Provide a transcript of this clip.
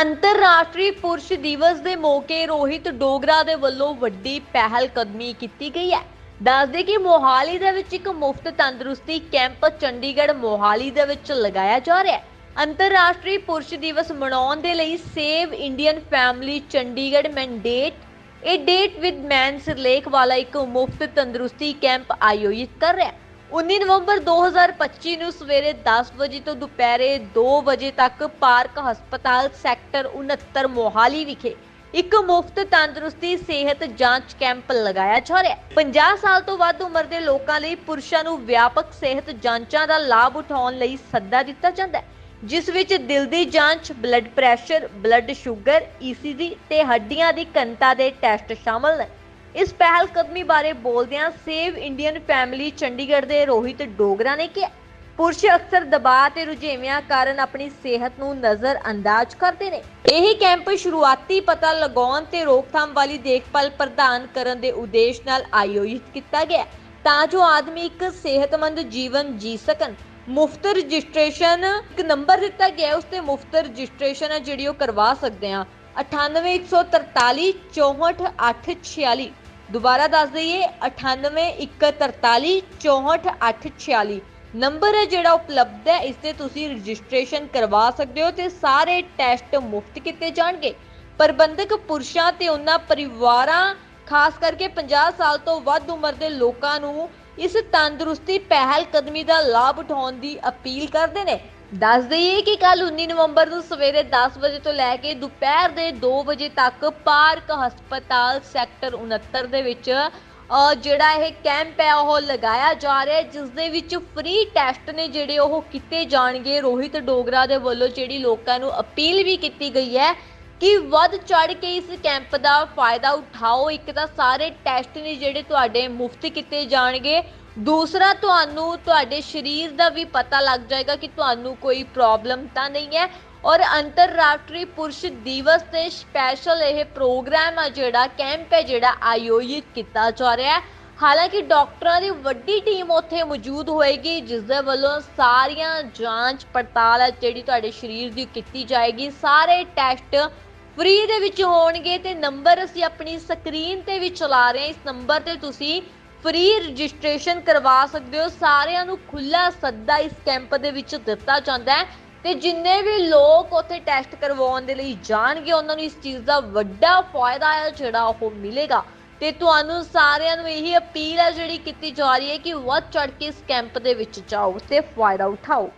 ਅੰਤਰਰਾਸ਼ਟਰੀ ਪੁਰਸ਼ ਦਿਵਸ ਦੇ ਮੌਕੇ ਰੋਹਿਤ ਡੋਗਰਾ ਦੇ ਵੱਲੋਂ ਵੱਡੀ ਪਹਿਲ ਕਦਮੀ ਕੀਤੀ ਗਈ ਹੈ। ਦੱਸਦੇ ਕਿ ਮੋਹਾਲੀ ਦੇ ਵਿੱਚ ਇੱਕ ਮੁਫਤ ਤੰਦਰੁਸਤੀ ਕੈਂਪ ਚੰਡੀਗੜ੍ਹ ਮੋਹਾਲੀ ਦੇ ਵਿੱਚ ਲਗਾਇਆ ਜਾ ਰਿਹਾ ਹੈ। ਅੰਤਰਰਾਸ਼ਟਰੀ ਪੁਰਸ਼ ਦਿਵਸ ਮਨਾਉਣ ਦੇ ਲਈ save Indian family Chandigarh mandate, ਇਹ ਡੇਟ ਵਿਦ ਮੈਨ ਸਿਰਲੇਖ ਵਾਲਾ ਇੱਕ ਮੁਫਤ ਤੰਦਰੁਸਤੀ ਕੈਂਪ ਆਯੋਜਿਤ ਕਰ ਰਿਹਾ ਹੈ। 19 ਨਵੰਬਰ 2025 ਨੂੰ ਸਵੇਰੇ 10 ਵਜੇ ਤੋਂ ਦੁਪਹਿਰੇ 2 ਵਜੇ ਤੱਕ ਪਾਰਕ ਹਸਪਤਾਲ ਸੈਕਟਰ 69 ਮੋਹਾਲੀ ਵਿਖੇ ਇੱਕ ਮੁਫਤ ਤੰਦਰੁਸਤੀ ਸਿਹਤ ਜਾਂਚ ਕੈਂਪ ਲਗਾਇਆ ਜਾ ਰਿਹਾ ਹੈ। 50 ਸਾਲ ਤੋਂ ਵੱਧ ਉਮਰ ਦੇ ਲੋਕਾਂ ਲਈ ਪੁਰਸ਼ਾਂ ਨੂੰ ਵਿਆਪਕ ਸਿਹਤ ਜਾਂਚਾਂ ਦਾ ਲਾਭ ਉਠਾਉਣ ਲਈ ਸੱਦਾ ਦਿੱਤਾ ਜਾਂਦਾ ਹੈ ਜਿਸ ਵਿੱਚ ਦਿਲ ਦੀ ਜਾਂਚ, blood pressure, blood sugar, ECG ਤੇ ਹੱਡੀਆਂ ਦੀ ਘਣਤਾ ਦੇ ਟੈਸਟ ਸ਼ਾਮਲ ਨੇ। ਇਸ ਪਹਿਲ ਕਦਮੀ ਬਾਰੇ ਬੋਲਦਿਆਂ ਸੇਵ ਇੰਡੀਅਨ ਫੈਮਿਲੀ ਚੰਡੀਗੜ੍ਹ ਦੇ ਰੋਹਿਤ ਡੋਗਰਾ ਨੇ ਕਿਹਾ ਪੁਰਸ਼ ਅਕਸਰ ਦਬਾਅ ਤੇ ਰੁਝੇਵਿਆਂ ਕਾਰਨ ਆਪਣੀ ਸਿਹਤ ਨੂੰ ਨਜ਼ਰ ਅੰਦਾਜ਼ ਕਰਦੇ ਨੇ। ਇਹ ਕੈਂਪ ਸ਼ੁਰੂਆਤੀ ਪਤਾ ਲਗਾਉਣ ਤੇ ਰੋਕਥਾਮ ਵਾਲੀ ਦੇਖਭਾਲ ਪ੍ਰਦਾਨ ਕਰਨ ਦੇ ਉਦੇਸ਼ ਨਾਲ ਆਯੋਜਿਤ ਕੀਤਾ ਗਿਆ। ਤਾਂ ਜੋ ਆਦਮੀ ਇੱਕ ਸਿਹਤਮੰਦ ਜੀਵਨ ਜੀ ਸਕਣ। ਮੁਫਤ ਰਜਿਸਟ੍ਰੇਸ਼ਨ ਇੱਕ ਨੰਬਰ ਦਿੱਤਾ ਗਿਆ ਹੈ, ਉਸ ਤੇ ਮੁਫਤ ਰਜਿਸਟ੍ਰੇਸ਼ਨ ਹੈ ਜਿਹੜੀ ਉਹ ਕਰਵਾ ਸਕਦੇ ਆ 98143 64846 ਦੁਬਾਰਾ ਦੱਸ ਦਈਏ 9814 64846 ਨੰਬਰ ਹੈ ਜਿਹੜਾ ਉਪਲਬਧ ਹੈ, ਇਸ ਤੇ ਤੁਸੀਂ ਰਜਿਸਟ੍ਰੇਸ਼ਨ ਕਰਵਾ ਸਕਦੇ ਹੋ ਤੇ ਸਾਰੇ ਟੈਸਟ ਮੁਫਤ ਕੀਤੇ ਜਾਣਗੇ। ਪ੍ਰਬੰਧਕ ਪੁਰਸ਼ਾਂ ਤੇ ਉਹਨਾਂ ਪਰਿਵਾਰਾਂ, ਖਾਸ ਕਰਕੇ 50 ਸਾਲ ਤੋਂ ਵੱਧ ਉਮਰ ਦੇ ਲੋਕਾਂ ਨੂੰ ਇਸ ਤੰਦਰੁਸਤੀ ਪਹਿਲ ਕਦਮੀ ਦਾ ਲਾਭ ਉਠਾਉਣ ਦੀ ਅਪੀਲ ਕਰਦੇ ਨੇ। ਦੱਸ ਦਈਏ ਕਿ ਕੱਲ 19 ਨਵੰਬਰ ਨੂੰ ਸਵੇਰੇ 10 ਵਜੇ ਤੋਂ ਲੈ ਕੇ ਦੁਪਹਿਰ ਦੇ 2 ਵਜੇ ਤੱਕ ਪਾਰਕ ਹਸਪਤਾਲ ਸੈਕਟਰ 69 ਦੇ ਵਿੱਚ ਜਿਹੜਾ ਇਹ ਕੈਂਪ ਹੈ, ਉਹ ਲਗਾਇਆ ਜਾ ਰਿਹਾ ਹੈ, ਜਿਸ ਦੇ ਵਿੱਚ ਫ੍ਰੀ ਟੈਸਟ ਨੇ ਜਿਹੜੇ ਉਹ ਕੀਤੇ ਜਾਣਗੇ। ਰੋਹਿਤ ਡੋਗਰਾ ਦੇ ਵੱਲੋਂ ਜਿਹੜੀ ਲੋਕਾਂ ਨੂੰ ਅਪੀਲ ਵੀ ਕੀਤੀ ਗਈ ਹੈ ਕਿ ਵੱਧ ਚੜ ਕੇ ਇਸ ਕੈਂਪ ਦਾ ਫਾਇਦਾ ਉਠਾਓ। ਇੱਕ ਤਾਂ ਸਾਰੇ ਟੈਸਟ ਨੇ ਜਿਹੜੇ ਤੁਹਾਡੇ ਮੁਫਤ ਕੀਤੇ ਜਾਣਗੇ। ਦੂਸਰਾ, ਤੁਹਾਨੂੰ ਤੁਹਾਡੇ ਸਰੀਰ ਦਾ ਵੀ ਪਤਾ ਲੱਗ ਜਾਏਗਾ ਕਿ ਤੁਹਾਨੂੰ ਕੋਈ ਪ੍ਰੋਬਲਮ ਤਾਂ ਨਹੀਂ ਹੈ। ਔਰ ਅੰਤਰਰਾਸ਼ਟਰੀ ਪੁਰਸ਼ ਦਿਵਸ ਤੇ ਸਪੈਸ਼ਲ ਇਹ ਪ੍ਰੋਗਰਾਮ ਹੈ ਜਿਹੜਾ ਕੈਂਪ ਹੈ ਜਿਹੜਾ ਆਯੋਜਿਤ ਕੀਤਾ ਜਾ ਰਿਹਾ ਹੈ। ਹਾਲਾਂਕਿ ਡਾਕਟਰਾਂ ਦੀ ਵੱਡੀ ਟੀਮ ਉੱਥੇ ਮੌਜੂਦ ਹੋਏਗੀ ਜਿਸ ਦੇ ਵੱਲੋਂ ਸਾਰੀਆਂ ਜਾਂਚ ਪੜਤਾਲ ਹੈ ਜਿਹੜੀ ਤੁਹਾਡੇ ਸਰੀਰ ਦੀ ਕੀਤੀ ਜਾਏਗੀ। ਸਾਰੇ ਟੈਸਟ ਫ੍ਰੀ ਦੇ ਵਿੱਚ ਹੋਣਗੇ ਤੇ ਨੰਬਰ ਅਸੀਂ ਆਪਣੀ ਸਕਰੀਨ ਤੇ ਵੀ ਚਲਾ ਰਹੇ ਹਾਂ। ਇਸ ਨੰਬਰ ਤੇ ਤੁਸੀਂ ਫ੍ਰੀ ਰਜਿਸਟ੍ਰੇਸ਼ਨ ਕਰਵਾ ਸਕਦੇ ਹੋ। ਸਾਰਿਆਂ ਨੂੰ ਖੁੱਲਾ ਸੱਦਾ ਇਸ ਕੈਂਪ ਦੇ ਵਿੱਚ ਦਿੱਤਾ ਜਾਂਦਾ ਹੈ ਤੇ ਜਿੰਨੇ ਵੀ ਲੋਕ ਉੱਥੇ ਟੈਸਟ ਕਰਵਾਉਣ ਦੇ ਲਈ ਜਾਣਗੇ, ਉਹਨਾਂ ਨੂੰ ਇਸ ਚੀਜ਼ ਦਾ ਵੱਡਾ ਫਾਇਦਾ ਹੈ ਜਿਹੜਾ ਉਹ ਮਿਲੇਗਾ। ਤੇ ਤੁਹਾਨੂੰ ਸਾਰਿਆਂ ਨੂੰ ਇਹੀ ਅਪੀਲ ਹੈ ਜਿਹੜੀ ਕੀਤੀ ਜਾ ਰਹੀ ਹੈ ਕਿ ਵੱਧ ਚੜ ਕੇ ਇਸ ਕੈਂਪ ਦੇ ਵਿੱਚ ਜਾਓ ਤੇ ਫਾਇਦਾ ਉਠਾਓ।